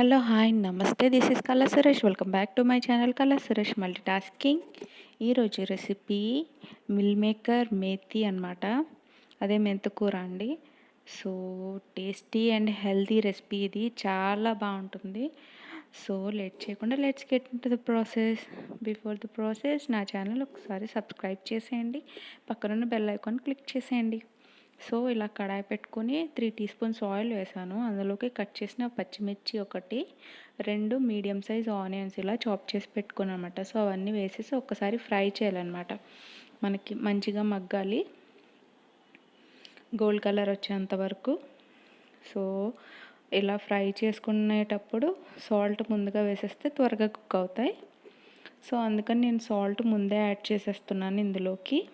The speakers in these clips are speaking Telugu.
హలో హాయ్ నమస్తే. This is Kala Suresh welcome back to my channel Kala Suresh multitasking ఈరోజు రెసిపీ మిల్ మేకర్ మేతి అనమాట అదే మెంతకూర అండి. So tasty and healthy recipe ఇది. చాలా బాగుంటుంది. సో లేట్ చేయకుండా let's get into the process before the process నా ఛానల్ ఒకసారి సబ్స్క్రైబ్ చేసేయండి. పక్కనున్న బెల్ ఐకాన్ క్లిక్ చేసేయండి. సో ఇలా కడాయి పెట్టుకొని త్రీ టీ స్పూన్స్ ఆయిల్ వేసాను. అందులోకి కట్ చేసిన పచ్చిమిర్చి ఒకటి రెండు మీడియం సైజ్ ఆనియన్స్ ఇలా చాప్ చేసి పెట్టుకుని అనమాట సో అవన్నీ వేసేసి ఒక్కసారి ఫ్రై చేయాలన్నమాట. మనకి మంచిగా మగ్గాలి. గోల్డ్ కలర్ వచ్చేంత వరకు. సో ఇలా ఫ్రై చేసుకునేటప్పుడు సాల్ట్ ముందుగా వేసేస్తే త్వరగా కుక్ అవుతాయి. సో అందుకని నేను సాల్ట్ ముందే యాడ్ చేసేస్తున్నాను ఇందులోకి.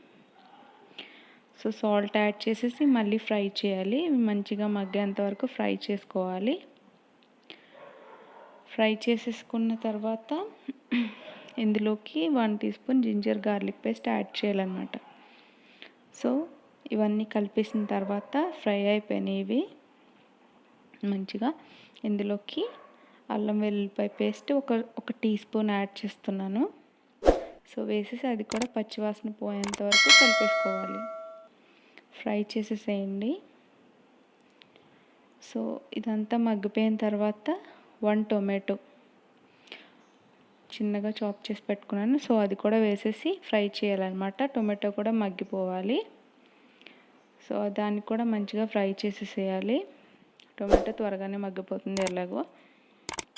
సో సాల్ట్ యాడ్ చేసేసి మళ్ళీ ఫ్రై చేయాలి. మంచిగా మగ్గేంత వరకు ఫ్రై చేసుకోవాలి. ఫ్రై చేసేసుకున్న తర్వాత ఇందులోకి one teaspoon ginger garlic paste add చేయాలన్నమాట. సో ఇవన్నీ కలిపేసిన తర్వాత ఫ్రై అయిపోయినవి ఇవి. మంచిగా ఇందులోకి అల్లం వెల్లుల్లిపాయ పేస్ట్ ఒక ఒక టీ స్పూన్ యాడ్ చేస్తున్నాను. సో వేసేసి అది కూడా పచ్చివాసన పోయేంత వరకు కలిపేసుకోవాలి. ఫ్రై చేసేసేయండి. సో ఇదంతా మగ్గిపోయిన తర్వాత వన్ టొమాటో చిన్నగా చాప్ చేసి పెట్టుకున్నాను. సో అది కూడా వేసేసి ఫ్రై చేయాలన్నమాట. టొమాటో కూడా మగ్గిపోవాలి. సో దాన్ని కూడా మంచిగా ఫ్రై చేసేసేయాలి. టొమాటో త్వరగానే మగ్గిపోతుంది ఎలాగో.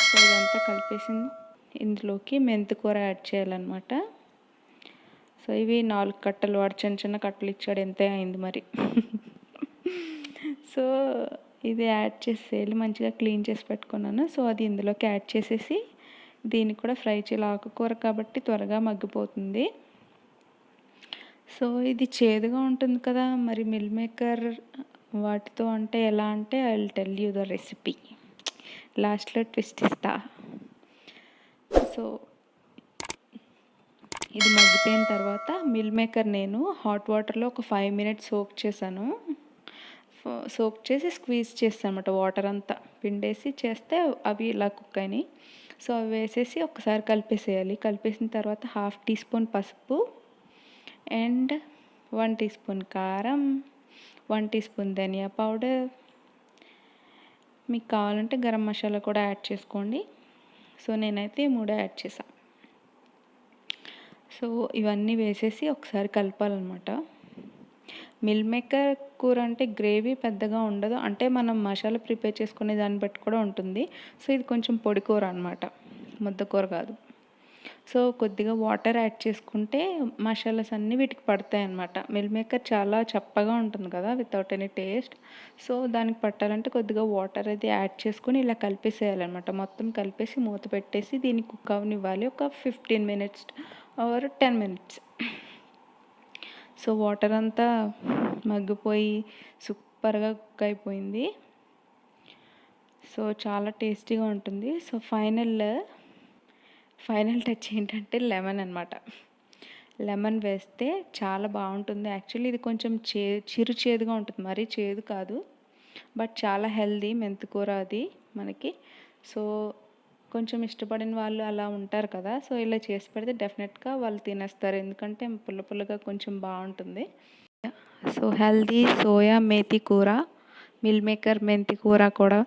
సో ఇదంతా కలిపేసి ఇందులోకి మెంతికూర యాడ్ చేయాలన్నమాట. సో ఇవి నాలుగు కట్టలు వాడు చిన్న చిన్న కట్టలు ఇచ్చాడు ఎంతే అయింది మరి. సో ఇది యాడ్ చేసేయాలి మంచిగా క్లీన్ చేసి పెట్టుకున్నాను. సో అది ఇందులోకి యాడ్ చేసేసి దీన్ని కూడా ఫ్రై చేయాలి. ఆకుకూర కాబట్టి త్వరగా మగ్గిపోతుంది. సో ఇది చేదుగా ఉంటుంది కదా మరి మిల్ మేకర్ వాటితో అంటే ఎలా అంటే I will tell you the recipe. లాస్ట్లో ట్విస్ట్ ఇస్తా. సో ఇది మగ్గిపోయిన తర్వాత మిల్ మేకర్ నేను హాట్ వాటర్లో ఒక ఫైవ్ మినిట్స్ సోక్ చేశాను. సోక్ చేసి స్క్వీజ్ చేస్తాను అనమాట వాటర్ అంతా. పిండేసి చేస్తే అవి ఇలా కుక్ అయినాయి. సో అవి వేసేసి ఒకసారి కలిపేసేయాలి. కలిపేసిన తర్వాత హాఫ్ టీ స్పూన్ పసుపు అండ్ వన్ టీ స్పూన్ కారం one teaspoon dhania powder. మీకు కావాలంటే గరం మసాలా కూడా యాడ్ చేసుకోండి. సో నేనైతే మూడు యాడ్ చేశాను సో ఇవన్నీ వేసేసి ఒకసారి కలపాలన్నమాట. మిల్ మేకర్ కూర అంటే గ్రేవీ పెద్దగా ఉండదు. అంటే మనం మసాలా ప్రిపేర్ చేసుకునే దాన్ని బట్టి కూడా ఉంటుంది. సో ఇది కొంచెం పొడి కూర అనమాట ముద్ద కూర కాదు. సో కొద్దిగా వాటర్ యాడ్ చేసుకుంటే మసాలాస్ అన్నీ వీటికి పడతాయి అన్నమాట. మిల్ మేకర్ చాలా చప్పగా ఉంటుంది కదా వితౌట్ ఎనీ టేస్ట్. సో దానికి పట్టాలంటే కొద్దిగా వాటర్ అది యాడ్ చేసుకొని ఇలా కలిపేసేయాలన్నమాట. మొత్తం కలిపేసి మూత పెట్టేసి దీన్ని కుక్ అవనివ్వాలి ఒక fifteen minutes or ten minutes. So water అంతా మగ్గిపోయి సూపర్గా కుక్ అయిపోయింది. సో చాలా టేస్టీగా ఉంటుంది. సో ఫైనల్ ఫైనల్ టచ్ ఏంటంటే లెమన్ అనమాట లెమన్ వేస్తే చాలా బాగుంటుంది. యాక్చువల్లీ ఇది కొంచెం చే చిరు చేదుగా ఉంటుంది. మరీ చేదు కాదు. బట్ చాలా హెల్దీ మెంతికూర అది మనకి. సో కొంచెం ఇష్టపడిన వాళ్ళు అలా ఉంటారు కదా సో ఇలా చేసి పెడితే డెఫినెట్గా వాళ్ళు తినేస్తారు. ఎందుకంటే పుల్ల పుల్లగా కొంచెం బాగుంటుంది. సో హెల్దీ సోయా మేతి కూర మిల్ మేకర్ మెంతి కూర కూడా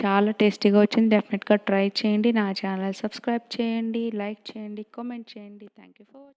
చాలా టేస్టీగా వచ్చింది. డెఫినెట్గా ట్రై చేయండి. నా ఛానల్ సబ్స్క్రైబ్ చేయండి లైక్ చేయండి కామెంట్ చేయండి. Thank you for